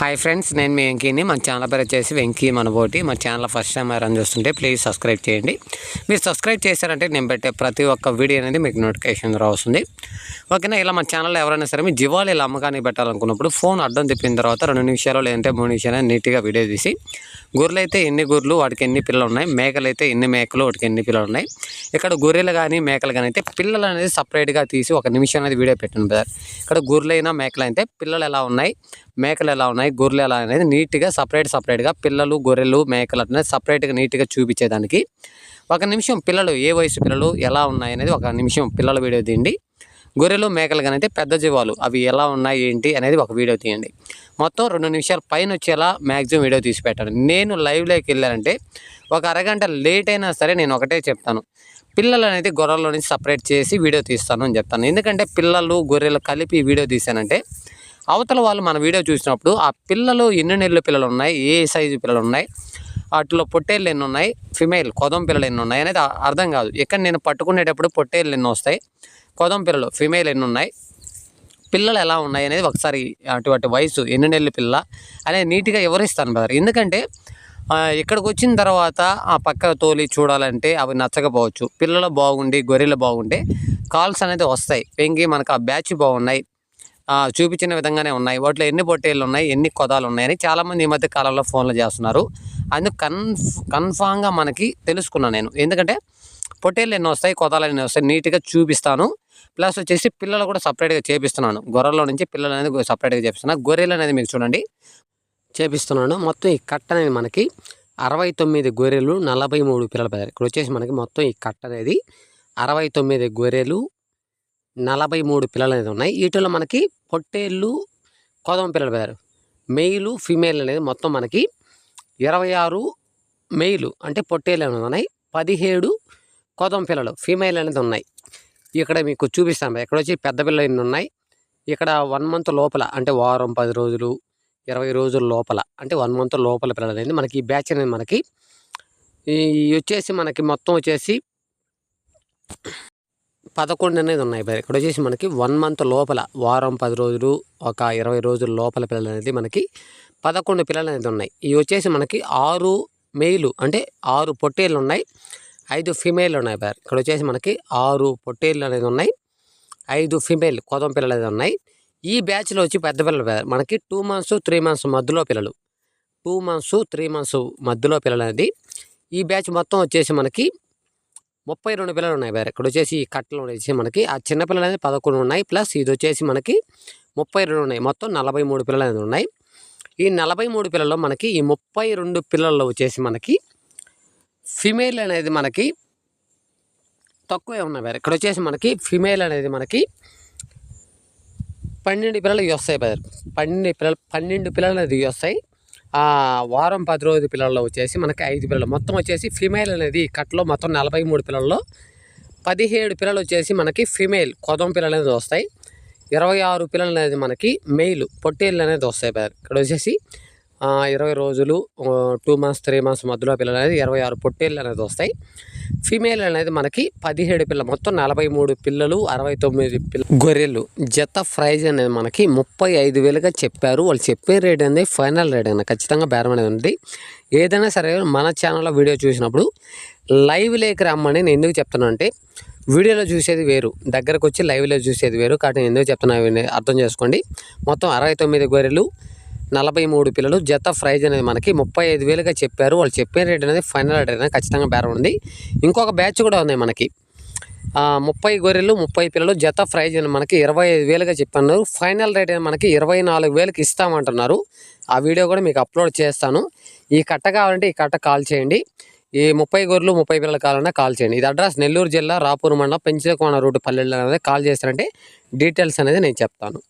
Hi friends నేను మీ వెంకీని. మన channel పేరు వచ్చేసి వెంకీ మనబోటి. మా ఛానల్ ఫస్ట్ టైం రన్ చూస్తుంటే ప్లీజ్ సబ్స్క్రైబ్ చేయండి. మీరు సబ్స్క్రైబ్ చేశారంటే నేను పెట్టే ప్రతి ఒక్క వీడియో అనేది మీకు నోటిఫికేషన్ ద్వారా వస్తుంది. ఓకేనా? ఇలా మన ఛానల్లో ఎవరైనా సరే మీ జీవాలు ఇలా అమ్మకానికి పెట్టాలనుకున్నప్పుడు ఫోన్ అడ్డం తిప్పిన తర్వాత రెండు నిమిషాలు లేదంటే మూడు నిమిషాలు నీట్గా వీడియో తీసి గొర్రెలు అయితే ఎన్ని గొర్రెలు వాటికి ఎన్ని పిల్లలు ఉన్నాయి మేకలు అయితే ఎన్ని మేకలు వాటికి ఎన్ని పిల్లలు ఉన్నాయి. ఇక్కడ గొర్రెలు కానీ మేకలు కానీ అయితే పిల్లలు అనేది సపరేట్గా తీసి ఒక నిమిషం అనేది వీడియో పెట్టండి బ్రదర్ ఇక్కడ గొర్రెలైనా మేకలు అయితే పిల్లలు ఎలా ఉన్నాయి మేకలు ఎలా ఉన్నాయి? గొర్రెలు ఎలా అనేది నీట్గా సపరేట్ సపరేట్గా పిల్లలు గొర్రెలు మేకలు అనేది సపరేట్గా నీట్గా చూపించేదానికి. ఒక నిమిషం పిల్లలు ఏ వయసు పిల్లలు ఎలా ఉన్నాయి అనేది ఒక నిమిషం పిల్లల వీడియో తీయండి. గొర్రెలు మేకలు కానీ పెద్ద జీవాలు. అవి ఎలా ఉన్నాయి ఏంటి అనేది ఒక వీడియో తీయండి. మొత్తం రెండు నిమిషాల పైన వచ్చేలా మ్యాక్సిమం వీడియో తీసి పెట్టాను నేను లైవ్లోకి వెళ్ళానంటే ఒక అరగంట లేట్ అయినా సరే నేను ఒకటే చెప్తాను. పిల్లలు అనేది గొర్రెల నుంచి సపరేట్ చేసి వీడియో తీస్తాను అని చెప్తాను. ఎందుకంటే పిల్లలు గొర్రెలు కలిపి వీడియో తీశానంటే అవతల వాళ్ళు మన వీడియో చూసినప్పుడు ఆ పిల్లలు ఎన్ని నెలల పిల్లలు ఉన్నాయి ఏ సైజు పిల్లలు ఉన్నాయి వాటిలో పొట్టేళ్ళు ఎన్ని ఉన్నాయి ఫిమేల్ కొదం పిల్లలు ఎన్ని ఉన్నాయి అనేది అర్థం కాదు. ఇక్కడ నేను పట్టుకునేటప్పుడు పొట్టేళ్ళు ఎన్ని వస్తాయి కొదం పిల్లలు ఫిమేల్ ఎన్ని ఉన్నాయి పిల్లలు ఎలా ఉన్నాయి అనేది ఒకసారి అటువంటి వయసు ఎన్ని నెలల పిల్ల అనేది నీట్గా వివరిస్తాను బ్రదర్ ఎందుకంటే ఇక్కడికి వచ్చిన తర్వాత ఆ పక్క తోలి చూడాలంటే అవి నచ్చకపోవచ్చు. పిల్లలు బాగుండి గొర్రెలు బాగుంటే కాల్స్ అనేది వస్తాయి. పెంగి మనకు ఆ బ్యాచ్ బాగున్నాయి చూపించిన విధంగానే ఉన్నాయి. వాటిలో ఎన్ని పొట్టేళ్ళు ఉన్నాయి ఎన్ని కొదాలు ఉన్నాయని చాలామంది ఈ మధ్య కాలంలో ఫోన్లు చేస్తున్నారు. అందుకు కన్ఫ్ కన్ఫామ్గా మనకి తెలుసుకున్నాను నేను. ఎందుకంటే పొట్టేళ్ళు ఎన్ని వస్తాయి కొదాలు ఎన్ని వస్తాయి నీట్గా చూపిస్తాను. ప్లస్ వచ్చేసి పిల్లలు కూడా సపరేట్గా చేపిస్తున్నాను. గొర్రెల్లో నుంచి పిల్లలు అనేది సపరేట్గా చేపిస్తున్నాను. గొర్రెలు అనేది మీకు చూడండి. చేపిస్తున్నాను. మొత్తం ఈ కట్ట అనేది మనకి అరవై తొమ్మిది గొర్రెలు నలభై మూడు పిల్లల పెదారు ఇక్కడ వచ్చేసి మనకి మొత్తం ఈ కట్ట అనేది అరవై తొమ్మిది గొర్రెలు నలభై మూడు పిల్లలు అనేది ఉన్నాయి. వీటిలో మనకి పొట్టేళ్ళు కోదమ పిల్లలు పెదారు మెయిలు ఫిమేల్ అనేది మొత్తం మనకి ఇరవై ఆరు మెయిలు అంటే పొట్టేళ్ళు అనేది ఉన్నాయి. పదిహేడు కోదమ పిల్లలు ఫీమేల్ అనేది ఉన్నాయి. ఇక్కడ మీకు చూపిస్తాను ఇక్కడ వచ్చి పెద్ద పిల్లలు ఎన్ని ఉన్నాయి? ఇక్కడ వన్ మంత్ లోపల అంటే వారం పది రోజులు ఇరవై రోజుల లోపల అంటే వన్ మంత్ లోపల పిల్లలు అనేది మనకి ఈ బ్యాచ్ అనేది మనకి ఈ వచ్చేసి మనకి మొత్తం వచ్చేసి పదకొండు అనేది ఉన్నాయి మరి ఇక్కడ వచ్చేసి మనకి వన్ మంత్ లోపల వారం పది రోజులు ఒక ఇరవై రోజుల లోపల పిల్లలు అనేది మనకి పదకొండు పిల్లలు అనేది ఉన్నాయి. ఇవి వచ్చేసి మనకి ఆరు మెయిలు అంటే ఆరు పొట్టేళ్ళు ఉన్నాయి ఐదు ఫిమేల్ ఉన్నాయి బార్ ఇక్కడ వచ్చేసి మనకి ఆరు పొట్టేళ్ళు అనేది ఉన్నాయి ఐదు ఫిమేల్ కోదం పిల్లలు అనేది ఉన్నాయి. ఈ బ్యాచ్లో వచ్చి పెద్ద పిల్లలు బార్ మనకి టూ మంత్స్ త్రీ మంత్స్ మధ్యలో పిల్లలు. టూ మంత్స్ త్రీ మంత్స్ మధ్యలో పిల్లలు అనేది. ఈ బ్యాచ్ మొత్తం వచ్చేసి మనకి ముప్పై రెండు పిల్లలు ఉన్నాయి బార్ ఇక్కడ వచ్చేసి ఈ కట్టలు వచ్చేసి మనకి ఆ చిన్న పిల్లలు అనేది పదకొండు ఉన్నాయి ప్లస్ ఇది వచ్చేసి మనకి ముప్పై రెండు ఉన్నాయి. మొత్తం నలభై మూడు పిల్లలు అనేది ఉన్నాయి. ఈ నలభై మూడు పిల్లల్లో మనకి ఈ ముప్పై రెండు పిల్లల్లో వచ్చేసి మనకి ఫిమేల్ అనేది మనకి తక్కువే ఉన్నాయి బార్ ఇక్కడ వచ్చేసి మనకి ఫిమేల్ అనేది మనకి పన్నెండు పిల్లలు వస్తాయి బ్రదర్ పన్నెండు పిల్లలు పన్నెండు పిల్లలు అనేది వస్తాయి వారం పది రోజుల పిల్లల్లో వచ్చేసి మనకి ఐదు పిల్లలు. మొత్తం వచ్చేసి ఫిమేల్ అనేది కట్లో మొత్తం నలభై మూడు పిల్లల్లో పదిహేడు పిల్లలు వచ్చేసి మనకి ఫిమేల్ కొదం పిల్లలు అనేది వస్తాయి. ఇరవై ఆరు పిల్లలు అనేది మనకి మెయిల్ పొట్టేళ్ళు అనేది వస్తాయి. ఇక్కడ వచ్చేసి ఇరవై రోజులు టూ మంత్స్ త్రీ మంత్స్ మధ్యలో పిల్లలు అనేది ఇరవై ఆరు పొట్టేళ్ళు అనేది వస్తాయి. ఫీమేల్ అనేది మనకి పదిహేడు పిల్లలు మొత్తం నలభై మూడు పిల్లలు అరవై తొమ్మిది పిల్ల గొర్రెలు. జత ప్రైజ్ అనేది మనకి ముప్పై ఐదు వేలుగా చెప్పారు. వాళ్ళు చెప్పే రేట్ అనేది ఫైనల్ రేట్ అనేది ఖచ్చితంగా బేరం అనేది ఉంది. ఏదైనా సరే మన ఛానల్లో వీడియో చూసినప్పుడు లైవ్ లేక రమ్మని నేను ఎందుకు చెప్తున్నా అంటే వీడియోలో చూసేది వేరు. దగ్గరకు వచ్చి లైవ్లో చూసేది వేరు. కాబట్టి నేను ఎందుకు చెప్తున్నా అర్థం చేసుకోండి. మొత్తం అరవై తొమ్మిది గొర్రెలు నలభై మూడు పిల్లలు జత ప్రైజ్ అనేది మనకి ముప్పై ఐదు వేలుగా చెప్పారు. వాళ్ళు చెప్పే రేట్ అనేది ఫైనల్ రేట్ అనేది ఖచ్చితంగా బేరం ఉంది. ఇంకొక బ్యాచ్ కూడా ఉంది మనకి. ముప్పై గొర్రెలు ముప్పై పిల్లలు జత ప్రైజ్ అని మనకి ఇరవై ఐదు వేలుగా చెప్పన్నారు. ఫైనల్ రేట్ అనేది మనకి ఇరవై నాలుగు వేలకి ఇస్తామంటున్నారు. ఆ వీడియో కూడా మీకు అప్లోడ్ చేస్తాను. ఈ కట్ట కావాలంటే ఈ కట్ట కాల్ చేయండి. ఈ ముప్పై గొర్రెలు ముప్పై పిల్లలు కావాలన్నా కాల్ చేయండి. ఇది అడ్రస్ నెల్లూరు జిల్లా రాపూర్ మండలం పెంచలకోన రూట్ పల్లెల్లో అనేది కాల్ చేస్తారంటే డీటెయిల్స్ అనేది నేను చెప్తాను.